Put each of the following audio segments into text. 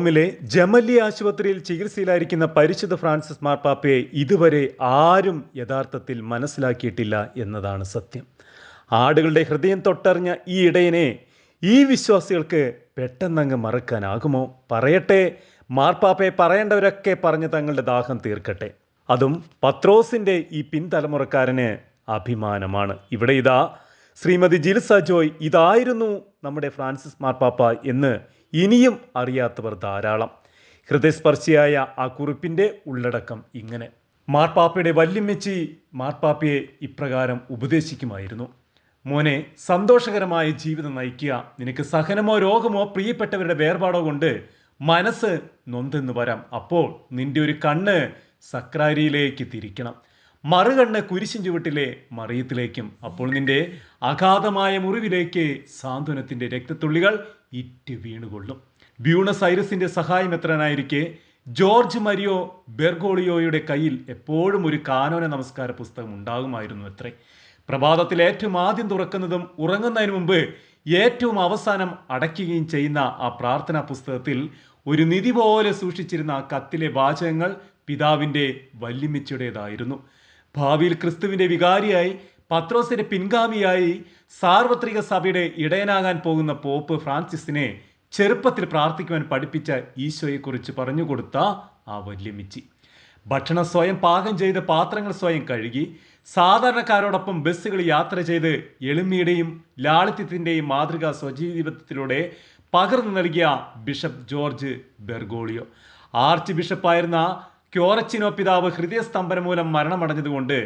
റോമിലെ ജമല്ലി ആശുപത്രിയിൽ ചികിത്സയിലായിരിക്കുന്ന പരിശുദ്ധ ഫ്രാൻസിസ് മാർപ്പാപ്പയെ ഇതുവരെ ആരും യഥാർത്ഥത്തിൽ മനസ്സിലാക്കിയിട്ടില്ല എന്നതാണ് സത്യം. ആടുകളുടെ ഹൃദയം തൊട്ടറിഞ്ഞ ഈ ഇടയനെ ഈ വിശ്വാസികൾക്ക് പെട്ടെന്നങ്ങ് മറക്കാനാകുമോ? പറയട്ടെ മാർപ്പാപ്പയെ പറയേണ്ടവരൊക്കെ പറഞ്ഞ് തങ്ങളുടെ ദാഹം തീർക്കട്ടെ. അതും പത്രോസിന്റെ ഈ പിൻതലമുറക്കാരന് അഭിമാനമാണ്. ഇവിടെ ഇതാ ശ്രീമതി ജിൽസ ജോയ് ഇതായിരുന്നു നമ്മുടെ ഫ്രാൻസിസ് മാർപ്പാപ്പ എന്ന് ഇനിയും അറിയാത്തവർ ധാരാളം. ഹൃദയസ്പർശിയായ ആ കുറിപ്പിന്റെ ഉള്ളടക്കം ഇങ്ങനെ. മാർപ്പാപ്പയുടെ വല്യമ്മച്ചി മാർപ്പാപ്പയെ ഇപ്രകാരം ഉപദേശിക്കുമായിരുന്നു. മോനെ സന്തോഷകരമായ ജീവിതം നയിക്കുക. നിനക്ക് സഹനമോ രോഗമോ പ്രിയപ്പെട്ടവരുടെ വേർപാടോ കൊണ്ട് മനസ്സ് നൊന്തെന്ന് വരാം. അപ്പോൾ നിന്റെ ഒരു കണ്ണ് സക്രാരിയിലേക്ക് തിരിക്കണം. മറുകണ്ണ് കുരിശിൻ ചുവട്ടിലെ മറിയത്തിലേക്കും. അപ്പോൾ നിന്റെ അഗാധമായ മുറിവിലേക്ക് സാന്ത്വനത്തിന്റെ രക്തത്തുള്ളികൾ ഇറ്റ് വീണുകൊള്ളും. ബ്യൂണസ് ഐറസിന്റെ സഹായം എത്രനായിരിക്കെ ജോർജ് മരിയോ ബെർഗോളിയോയുടെ കയ്യിൽ എപ്പോഴും ഒരു കാനോന നമസ്കാര പുസ്തകം ഉണ്ടാകുമായിരുന്നു അത്രേ. പ്രഭാതത്തിൽ ഏറ്റവും ആദ്യം തുറക്കുന്നതും ഉറങ്ങുന്നതിന് മുമ്പ് ഏറ്റവും അവസാനം അടയ്ക്കുകയും ചെയ്യുന്ന ആ പ്രാർത്ഥനാ പുസ്തകത്തിൽ ഒരു നിധി പോലെ സൂക്ഷിച്ചിരുന്ന ആ കത്തിലെ വാചകങ്ങൾ പിതാവിന്റെ വല്യമ്മച്ചയുടേതായിരുന്നു. ഭാവിയിൽ ക്രിസ്തുവിന്റെ വികാരിയായി പത്രോസിന്റെ പിൻഗാമിയായി സാർവത്രിക സഭയുടെ ഇടയനാകാൻ പോകുന്ന പോപ്പ് ഫ്രാൻസിസിനെ ചെറുപ്പത്തിൽ പ്രാർത്ഥിക്കുവാൻ പഠിപ്പിച്ച ഈശോയെക്കുറിച്ച് പറഞ്ഞുകൊടുത്ത ആ വല്യമിച്ചി ഭക്ഷണം സ്വയം പാകം ചെയ്ത് പാത്രങ്ങൾ സ്വയം കഴുകി സാധാരണക്കാരോടൊപ്പം ബസ്സുകൾ യാത്ര ചെയ്ത് എളിമയുടെയും ലാളിത്യത്തിന്റെയും മാതൃകാ സ്വജീവിതത്തിലൂടെ പകർന്നു നൽകിയ ബിഷപ്പ് ജോർജ് ബെർഗോളിയോ. ആർച്ച് ബിഷപ്പായിരുന്ന ക്യോറച്ചിനോ പിതാവ് ഹൃദയസ്തംഭനം മൂലം മരണമടഞ്ഞതുകൊണ്ട്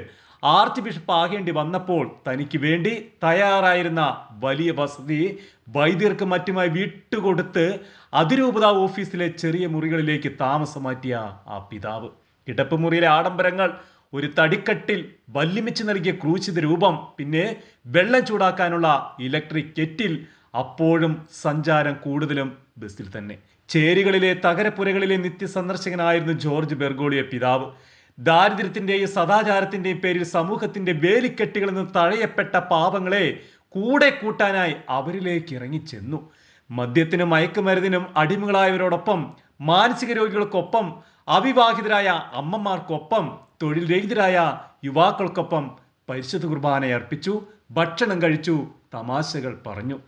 ആർച്ച് ബിഷപ്പ് ആകേണ്ടി വന്നപ്പോൾ തനിക്ക് വേണ്ടി തയ്യാറായിരുന്ന വലിയ വസതി വൈദ്യർക്ക് മറ്റുമായി വിട്ടുകൊടുത്ത് അതിരൂപത ഓഫീസിലെ ചെറിയ മുറികളിലേക്ക് താമസം മാറ്റിയ ആ പിതാവ്. കിടപ്പ് മുറിയിലെ ആഡംബരങ്ങൾ ഒരു തടിക്കട്ടിൽ വല്യമിച്ച് നൽകിയ ക്രൂശിത രൂപം പിന്നെ വെള്ളം ചൂടാക്കാനുള്ള ഇലക്ട്രിക് കെറ്റിൽ അപ്പോഴും സഞ്ചാരം കൂടുതലും ബസ്സിൽ തന്നെ. ചേരികളിലെ തകരപ്പുരകളിലെ നിത്യസന്ദർശകനായിരുന്നു ജോർജ് ബെർഗോളിയ പിതാവ്. ദാരിദ്ര്യത്തിന്റെയും സദാചാരത്തിന്റെയും പേരിൽ സമൂഹത്തിന്റെ വേലിക്കെട്ടുകളിൽ നിന്ന് തഴയപ്പെട്ട പാപങ്ങളെ കൂടെ കൂട്ടാനായി അവരിലേക്ക് ഇറങ്ങിച്ചെന്നു. മദ്യത്തിനും മയക്കുമരുന്നിനും അടിമകളായവരോടൊപ്പം മാനസിക രോഗികൾക്കൊപ്പം അവിവാഹിതരായ അമ്മമാർക്കൊപ്പം തൊഴിൽ രഹിതരായ യുവാക്കൾക്കൊപ്പം പരിശുദ്ധ കുർബാന അർപ്പിച്ചു ഭക്ഷണം കഴിച്ചു തമാശകൾ പറഞ്ഞു.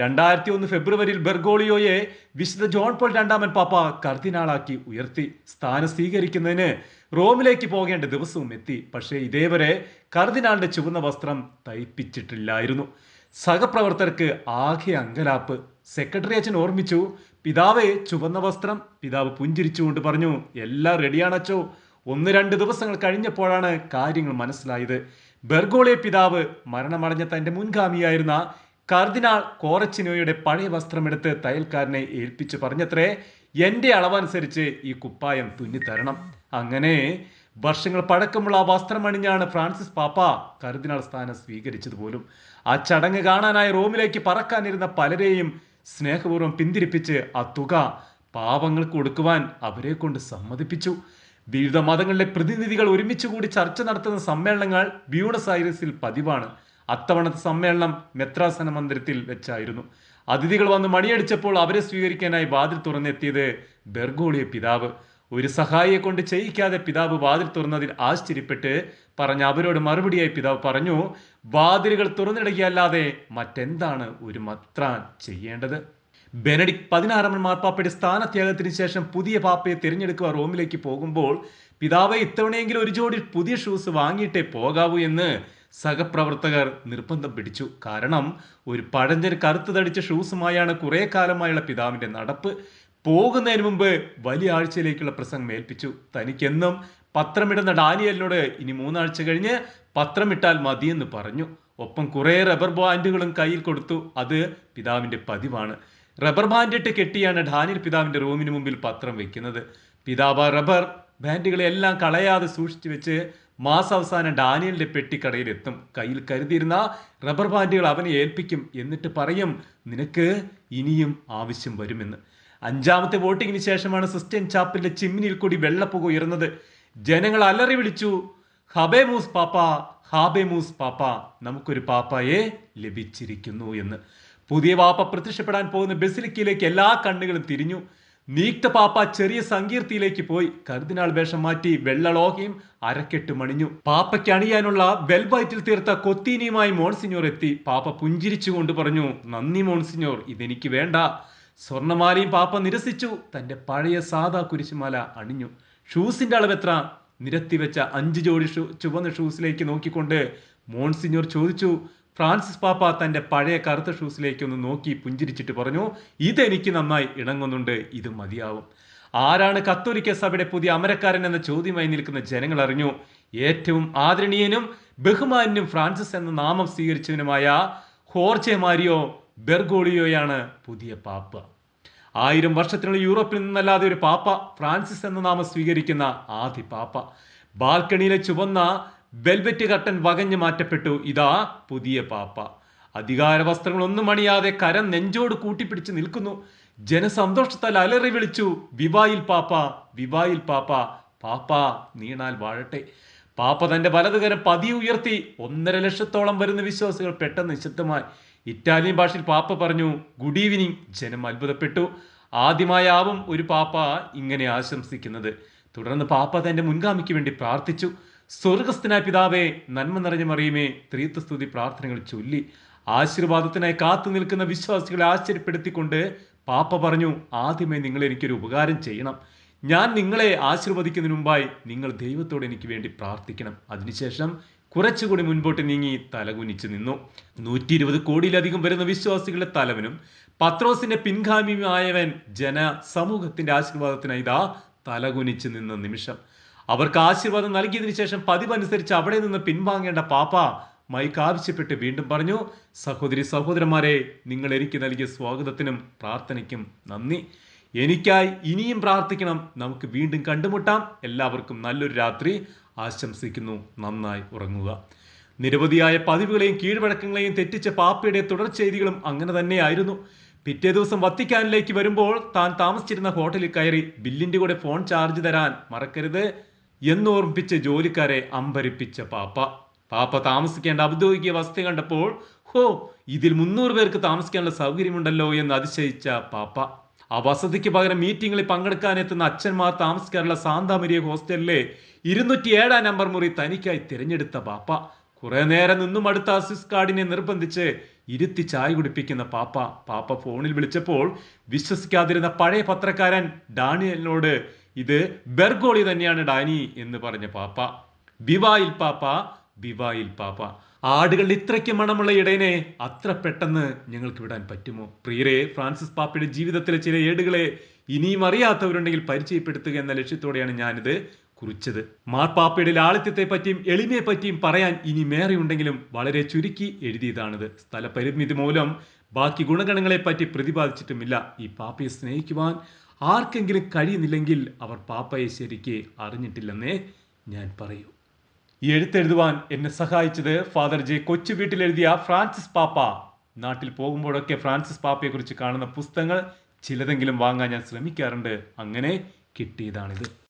രണ്ടായിരത്തി ഒന്ന് ഫെബ്രുവരിയിൽ ബെർഗോളിയോയെ വിശുദ്ധ ജോൺ പോൾ രണ്ടാമൻ പാപ്പ കർദിനാളാക്കി ഉയർത്തി. സ്ഥാനം സ്വീകരിക്കുന്നതിന് റോമിലേക്ക് പോകേണ്ട ദിവസവും എത്തി. പക്ഷേ ഇതേവരെ കർദിനാളിന്റെ ചുവന്ന വസ്ത്രം തയ്പ്പിച്ചിട്ടില്ലായിരുന്നു. സഹപ്രവർത്തകർക്ക് ആകെ അങ്കലാപ്പ്. സെക്രട്ടറി അച്ഛൻ ഓർമ്മിച്ചു പിതാവെ ചുവന്ന വസ്ത്രം. പിതാവ് പുഞ്ചിരിച്ചുകൊണ്ട് പറഞ്ഞു എല്ലാം റെഡിയാണച്ചോ ഒന്ന് രണ്ട് ദിവസങ്ങൾ കഴിഞ്ഞപ്പോഴാണ് കാര്യങ്ങൾ മനസ്സിലായത്. ബെർഗോളിയ പിതാവ് മരണമടഞ്ഞ തന്റെ മുൻഗാമിയായിരുന്ന കർദിനാൾ കോറച്ചിനോയുടെ പഴയ വസ്ത്രമെടുത്ത് തയ്യൽക്കാരനെ ഏൽപ്പിച്ചു പറഞ്ഞത്രേ എന്റെ അളവനുസരിച്ച് ഈ കുപ്പായം തുന്നിത്തരണം. അങ്ങനെ വർഷങ്ങൾ പഴക്കമുള്ള ആ വസ്ത്രമണിഞ്ഞാണ് ഫ്രാൻസിസ് പാപ്പ കർദിനാൾ സ്ഥാനം സ്വീകരിച്ചത് പോലും. ആ ചടങ്ങ് കാണാനായി റോമിലേക്ക് പറക്കാനിരുന്ന പലരെയും സ്നേഹപൂർവം പിന്തിരിപ്പിച്ച് ആ തുക പാവങ്ങൾക്ക് കൊടുക്കുവാൻ അവരെ കൊണ്ട് സമ്മതിപ്പിച്ചു. വിവിധ മതങ്ങളിലെ പ്രതിനിധികൾ ഒരുമിച്ച് കൂടി ചർച്ച നടത്തുന്ന സമ്മേളനങ്ങൾ ബ്യൂണസ് ഐറിസിൽ പതിവാണ്. അത്തവണത്തെ സമ്മേളനം മെത്രാസന മന്ദിരത്തിൽ വെച്ചായിരുന്നു. അതിഥികൾ വന്ന് മണിയടിച്ചപ്പോൾ അവരെ സ്വീകരിക്കാനായി വാതിൽ തുറന്നെത്തിയത് ബെർഗോളിയ പിതാവ്. ഒരു സഹായിയെ കൊണ്ട് ചെയ്യിക്കാതെ പിതാവ് വാതിൽ തുറന്നതിൽ ആശ്ചര്യപ്പെട്ട് പറഞ്ഞ അവരോട് മറുപടിയായി പിതാവ് പറഞ്ഞു വാതിലുകൾ തുറന്നിടുകയല്ലാതെ മറ്റെന്താണ് ഒരു മത്രാൻ ചെയ്യേണ്ടത്? ബെനഡിക് പതിനാറാമൻ മാർപ്പാപ്പയുടെ സ്ഥാനത്യാഗത്തിന് ശേഷം പുതിയ പാപ്പയെ തിരഞ്ഞെടുക്കുക റോമിലേക്ക് പോകുമ്പോൾ പിതാവെ ഇത്തവണയെങ്കിലും ഒരു ജോഡി പുതിയ ഷൂസ് വാങ്ങിയിട്ടേ പോകാവൂ എന്ന് സഹപ്രവർത്തകർ നിർബന്ധം പിടിച്ചു. കാരണം ഒരു പഴഞ്ചൻ കറുത്ത് തടിച്ച ഷൂസുമായാണ് കുറേ കാലമായുള്ള പിതാവിന്റെ നടപ്പ് പോകുന്നതിന് മുമ്പ് വലിയ ആഴ്ചയിലേക്കുള്ള പ്രസംഗം ഏൽപ്പിച്ചു. തനിക്കെന്നും പത്രമിടുന്ന ഡാനിയലിനോട് ഇനി മൂന്നാഴ്ച കഴിഞ്ഞ് പത്രമിട്ടാൽ മതിയെന്ന് പറഞ്ഞു. ഒപ്പം കുറേ റബ്ബർ ബാൻഡുകളും കയ്യിൽ കൊടുത്തു. അത് പിതാവിന്റെ പതിവാണ്. റബ്ബർ ബാൻഡിട്ട് കെട്ടിയാണ് ഡാനിയൽ പിതാവിന്റെ റൂമിന് മുമ്പിൽ പത്രം വെക്കുന്നത്. പിതാവ് റബ്ബർ ബാൻഡുകളെ എല്ലാം കളയാതെ സൂക്ഷിച്ചു വെച്ച് മാസാവസാനം ഡാനിയലിന്റെ പെട്ടിക്കടയിൽ എത്തും കയ്യിൽ കരുതിയിരുന്ന റബ്ബർ ബാൻഡുകൾ അവനെ ഏൽപ്പിക്കും എന്നിട്ട് പറയും നിനക്ക് ഇനിയും ആവശ്യം വരുമെന്ന്. അഞ്ചാമത്തെ വോട്ടിങ്ങിന് ശേഷമാണ് സിസ്റ്റൻ ചാപ്പിന്റെ ചിമ്മിനിയിൽ കൂടി വെള്ളപ്പുക ഉയർന്നത്. ജനങ്ങൾ അലറി വിളിച്ചു ഹബേമൂസ് പാപ്പ ഹാബേമൂസ് പാപ്പ നമുക്കൊരു പാപ്പയെ ലഭിച്ചിരിക്കുന്നു എന്ന്. പുതിയ വാപ്പ പ്രത്യക്ഷപ്പെടാൻ പോകുന്ന ബസിലിക്കയിലേക്ക് എല്ലാ കണ്ണുകളും തിരിഞ്ഞു. നീക്ത പാപ്പ ചെറിയ സങ്കീർത്തിയിലേക്ക് പോയി. കർദിനാൾ വേഷം മാറ്റി വെള്ളലോഹയും അരക്കെട്ട് മണിഞ്ഞു. പാപ്പയ്ക്ക് അണിയാനുള്ള വെൽവൈറ്റിൽ തീർത്ത കൊത്തീനിയുമായി മോൺസിഞ്ഞോർ എത്തി. പാപ്പ പുഞ്ചിരിച്ചുകൊണ്ട് പറഞ്ഞു നന്ദി മോൺസിഞ്ഞോർ ഇതെനിക്ക് വേണ്ട. സ്വർണമാലയും പാപ്പ നിരസിച്ചു. തന്റെ പഴയ സാധാ കുരിശുമാല അണിഞ്ഞു. ഷൂസിന്റെ നിരത്തി വെച്ച അഞ്ച് ജോഡി ഷൂ ചുവന്ന ഷൂസിലേക്ക് നോക്കിക്കൊണ്ട് മോൺസിഞ്ഞോർ ചോദിച്ചു ഫ്രാൻസിസ് പാപ്പ തന്റെ പഴയ കറുത്ത ഷൂസിലേക്ക് ഒന്ന് നോക്കി പുഞ്ചിരിച്ചിട്ട് പറഞ്ഞു ഇതെനിക്ക് നന്നായി ഇണങ്ങുന്നുണ്ട് ഇത് മതിയാവും. ആരാണ് കത്തോലിക്ക സഭയുടെ പുതിയ അമരക്കാരൻ എന്ന ചോദ്യമായി നിൽക്കുന്ന ജനങ്ങൾ അറിഞ്ഞു ഏറ്റവും ആദരണീയനും ബഹുമാനും ഫ്രാൻസിസ് എന്ന നാമം സ്വീകരിച്ചവനുമായ ഹോർജെ മാരിയോ ബെർഗോളിയോയാണ് പുതിയ പാപ്പ. ആയിരം വർഷത്തിനുള്ള യൂറോപ്പിൽ നിന്നല്ലാതെ ഒരു പാപ്പ ഫ്രാൻസിസ് എന്ന നാമം സ്വീകരിക്കുന്ന ആദ്യ പാപ്പ. ബാൽക്കണിയിലെ ചുവന്ന വെൽവെറ്റ് കട്ടൻ വകഞ്ഞു മാറ്റപ്പെട്ടു. ഇതാ പുതിയ പാപ്പ. അധികാര വസ്ത്രങ്ങളൊന്നും അണിയാതെ കരം നെഞ്ചോട് കൂട്ടിപ്പിടിച്ച് നിൽക്കുന്നു. ജനസന്തോഷത്താൽ അലറി വിളിച്ചു വിവായിൽ പാപ്പ വിവായിൽ പാപ്പ പാപ്പ നീണാൽ വാഴട്ടെ. പാപ്പ തന്റെ വലതുകരം പതിയെ ഉയർത്തി ഒന്നര ലക്ഷത്തോളം വരുന്ന വിശ്വാസികൾ പെട്ടെന്ന് നിശബ്ദമായി. ഇറ്റാലിയൻ ഭാഷയിൽ പാപ്പ പറഞ്ഞു ഗുഡ് ഈവനിങ് ജനം അത്ഭുതപ്പെട്ടു. ആദ്യമായാവും ഒരു പാപ്പ ഇങ്ങനെ ആശംസിക്കുന്നത്. തുടർന്ന് പാപ്പ തന്റെ മുൻഗാമിക്ക് വേണ്ടി പ്രാർത്ഥിച്ചു. സ്വർഗസ്ഥനായ പിതാവേ നന്മ നിറഞ്ഞ മറിയുമേ ത്രീത്വസ്തുതി പ്രാർത്ഥനകൾ ചൊല്ലി ആശീർവാദത്തിനായി കാത്തു നിൽക്കുന്ന വിശ്വാസികളെ ആശ്ചര്യപ്പെടുത്തിക്കൊണ്ട് പാപ്പ പറഞ്ഞു ആദ്യമേ നിങ്ങൾ എനിക്കൊരു ഉപകാരം ചെയ്യണം. ഞാൻ നിങ്ങളെ ആശീർവദിക്കുന്നതിന് മുമ്പായി നിങ്ങൾ ദൈവത്തോട് എനിക്ക് വേണ്ടി പ്രാർത്ഥിക്കണം. അതിനുശേഷം കുറച്ചുകൂടി മുൻപോട്ട് നീങ്ങി തലകുനിച്ച് നിന്നു. നൂറ്റി ഇരുപത് കോടിയിലധികം വരുന്ന വിശ്വാസികളുടെ തലവനും പത്രോസിന്റെ പിൻഗാമിയുമായവൻ ജന സമൂഹത്തിന്റെ ആശീർവാദത്തിനായി ഇതാ തലകുനിച്ച് നിന്ന നിമിഷം. അവർക്ക് ആശീർവാദം നൽകിയതിനു ശേഷം പതിവനുസരിച്ച് അവിടെ നിന്ന് പിൻവാങ്ങേണ്ട പാപ്പ മൈക്ക് ആവശ്യപ്പെട്ട് വീണ്ടും പറഞ്ഞു സഹോദരി സഹോദരന്മാരെ നിങ്ങൾ എനിക്ക് നൽകിയ സ്വാഗതത്തിനും പ്രാർത്ഥനയ്ക്കും നന്ദി. എനിക്കായി ഇനിയും പ്രാർത്ഥിക്കണം. നമുക്ക് വീണ്ടും കണ്ടുമുട്ടാം. എല്ലാവർക്കും നല്ലൊരു രാത്രി. ആശംസിക്കുന്നു. നന്നായി ഉറങ്ങുക. നിരവധിയായ പതിവുകളെയും കീഴ്വഴക്കങ്ങളെയും തെറ്റിച്ച പാപ്പയുടെ തുടർചെയ്തികളും അങ്ങനെ തന്നെയായിരുന്നു. പിറ്റേ ദിവസം വത്തിക്കാനിലേക്ക് വരുമ്പോൾ താൻ താമസിച്ചിരുന്ന ഹോട്ടലിൽ കയറി ബില്ലിന്റെ കൂടെ ഫോൺ ചാർജ് തരാൻ മറക്കരുത്. എന്നോർമ്മിപ്പിച്ച് ജോലിക്കാരെ അമ്പരിപ്പിച്ച പാപ്പ. പാപ്പ താമസിക്കേണ്ട ഔദ്യോഗിക വസതി കണ്ടപ്പോൾ ഹോ ഇതിൽ മുന്നൂറ് പേർക്ക് താമസിക്കാനുള്ള സൗകര്യമുണ്ടല്ലോ എന്ന് അതിശയിച്ച പാപ്പ. ആ വസതിക്ക് പകരം മീറ്റിംഗിൽ പങ്കെടുക്കാനെത്തുന്ന അച്ഛന്മാർ താമസിക്കാറുള്ള സാന്താമരിയ ഹോസ്റ്റലിലെ ഇരുന്നൂറ്റി ഏഴാം നമ്പർ മുറി തനിക്കായി തിരഞ്ഞെടുത്ത പാപ്പ. കുറെ നേരം നിന്നും അടുത്ത അസിസ് കാർഡിനെ നിർബന്ധിച്ച് ഇരുത്തി ചായ കുടിപ്പിക്കുന്ന പാപ്പ. പാപ്പ ഫോണിൽ വിളിച്ചപ്പോൾ വിശ്വസിക്കാതിരുന്ന പഴയ പത്രക്കാരൻ ഡാനിയലിനോട് ഇത് ബെർഗോളി തന്നെയാണ് ഡാനി എന്ന് പറഞ്ഞ പാപ്പ. ബിവായിൽ പാപ്പ ബിവായിൽ പാപ്പ. ആടുകളുടെ ഇത്രയ്ക്ക് മണമുള്ള ഇടയനെ അത്ര പെട്ടെന്ന് ഞങ്ങൾക്ക് വിടാൻ പറ്റുമോ? പ്രിയരെ ഫ്രാൻസിസ് പാപ്പയുടെ ജീവിതത്തിലെ ചില ഏടുകളെ ഇനിയും അറിയാത്തവരുണ്ടെങ്കിൽ പരിചയപ്പെടുത്തുക എന്ന ലക്ഷ്യത്തോടെയാണ് ഞാനിത് കുറിച്ചത്. മാർപ്പാപ്പയുടെ ലാളിത്യത്തെ പറ്റിയും എളിമയെ പറ്റിയും പറയാൻ ഇനി മേറെയുണ്ടെങ്കിലും വളരെ ചുരുക്കി എഴുതിയതാണിത്. സ്ഥലപരിമിതി മൂലം ബാക്കി ഗുണഗണങ്ങളെ പറ്റി പ്രതിപാദിച്ചിട്ടുമില്ല. ഈ പാപ്പയെ സ്നേഹിക്കുവാൻ ആർക്കെങ്കിലും കഴിയുന്നില്ലെങ്കിൽ അവർ പാപ്പയെ ശരിക്ക് അറിഞ്ഞിട്ടില്ലെന്നേ ഞാൻ പറയൂ. ഈ എഴുത്തെഴുതുവാൻ എന്നെ സഹായിച്ചത് ഫാദർ ജെ കൊച്ചു വീട്ടിൽ എഴുതിയ ഫ്രാൻസിസ് പാപ്പ. നാട്ടിൽ പോകുമ്പോഴൊക്കെ ഫ്രാൻസിസ് പാപ്പയെക്കുറിച്ച് കാണുന്ന പുസ്തകങ്ങൾ ചിലതെങ്കിലും വാങ്ങാൻ ഞാൻ ശ്രമിക്കാറുണ്ട്. അങ്ങനെ കിട്ടിയതാണിത്.